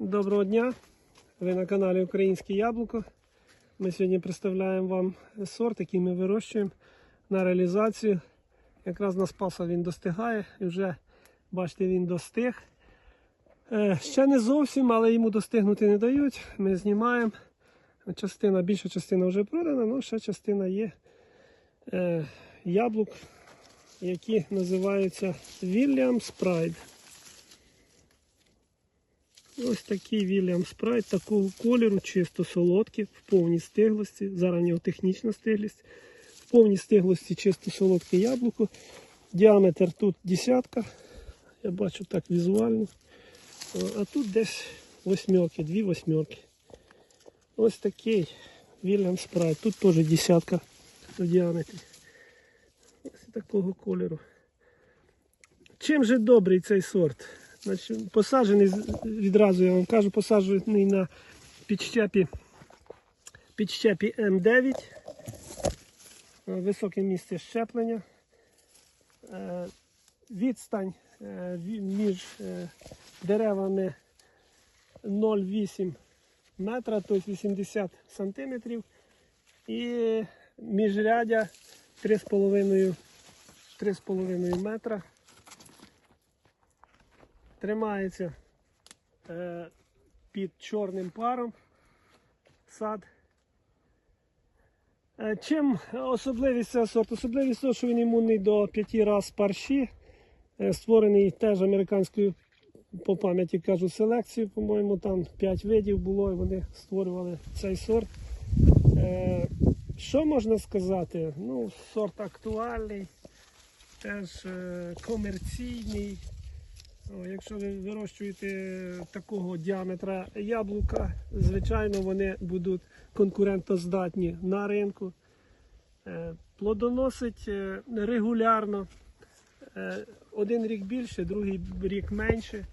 Доброго дня! Ви на каналі Українське Яблуко. Ми сьогодні представляємо вам сорт, який ми вирощуємо на реалізацію. Якраз на спаса він достигає і вже, бачите, він достиг. Е, Ще не зовсім, але йому достигнути не дають. Ми знімаємо. Частина, більша частина вже продана, але ще частина є е, яблук, які називаються Williams Pride. Ось такий Вільям Спрайт, такого кольору, чисто солодкий, в повній стиглості. Зараз в нього технічна стиглість. В повній стиглості чисто солодке яблуко. Діаметр тут десятка. Я бачу так візуально. А тут десь восьмерки, дві восьмерки. Ось такий Вільям Спрайт. Тут теж десятка в діаметрі. Ось такого кольору. Чим же добрий цей сорт? Значить, посаджений відразу, я вам кажу, посаджений на підщепі, підщепі М9. Е, Високе місце щеплення. Е, Відстань е, між деревами 0,8 метра, тобто 80 сантиметрів. І міжрядя 3,5 3,5 метра тримається е, під чорним паром сад. Е, чим особливість цього сорту? Особливість того, що він імунний до 5 раз парші, е, створений теж американською, по пам'яті кажу, селекцією, по-моєму, там 5 видів було, і вони створювали цей сорт. Що можна сказати? Ну, сорт актуальний, теж комерційний. Якщо ви вирощуєте такого діаметра яблука, звичайно, вони будуть конкурентоздатні на ринку. Е, Плодоносить е, регулярно. Е, Один рік більше, другий рік менше.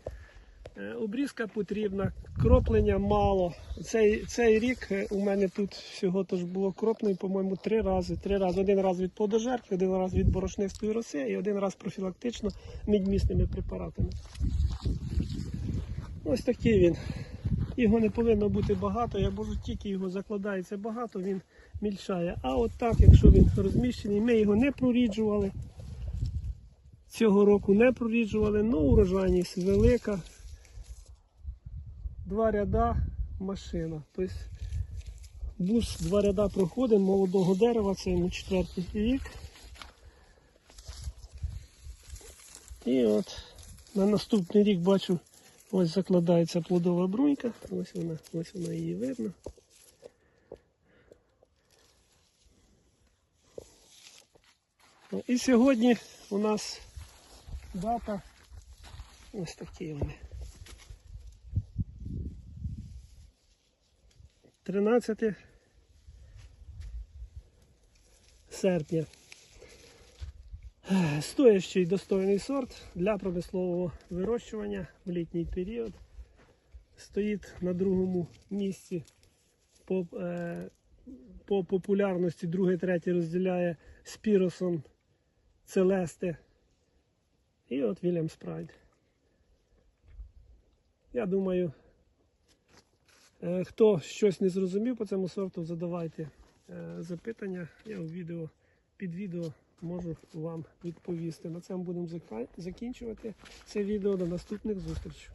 Е, Обрізка потрібна, кроплення мало. Цей, цей рік е, у мене тут всього тож було кроплень, по-моєму, три рази. Три рази. Один раз від плодожерки, один раз від борошнистої роси і один раз профілактично мідьмісними препаратами. Ось такий він. Його не повинно бути багато, я можу тільки його закладається багато, він мільшає. А от так, якщо він розміщений, ми його не проріджували. Цього року не проріджували, але урожайність велика. Два ряда машина. Тобто бус два ряда проходить молодого дерева, це йому четвертий рік. І от на наступний рік бачу, ось закладається плодова брунька. Ось вона, ось вона її видно. Ну, І сьогодні у нас дата ось такі вони. 13 серпня. Стоящий достойний сорт для промислового вирощування в літній період. Стоїть на другому місці по, е, по популярності, друге, третє розділяє Спіросон Целесте і от Вільям Спрайд. Я думаю, хто щось не зрозумів по цьому сорту, задавайте е, запитання. Я у відео під відео можу вам відповісти. На цьому будемо закінчувати це відео. До наступних зустрічей.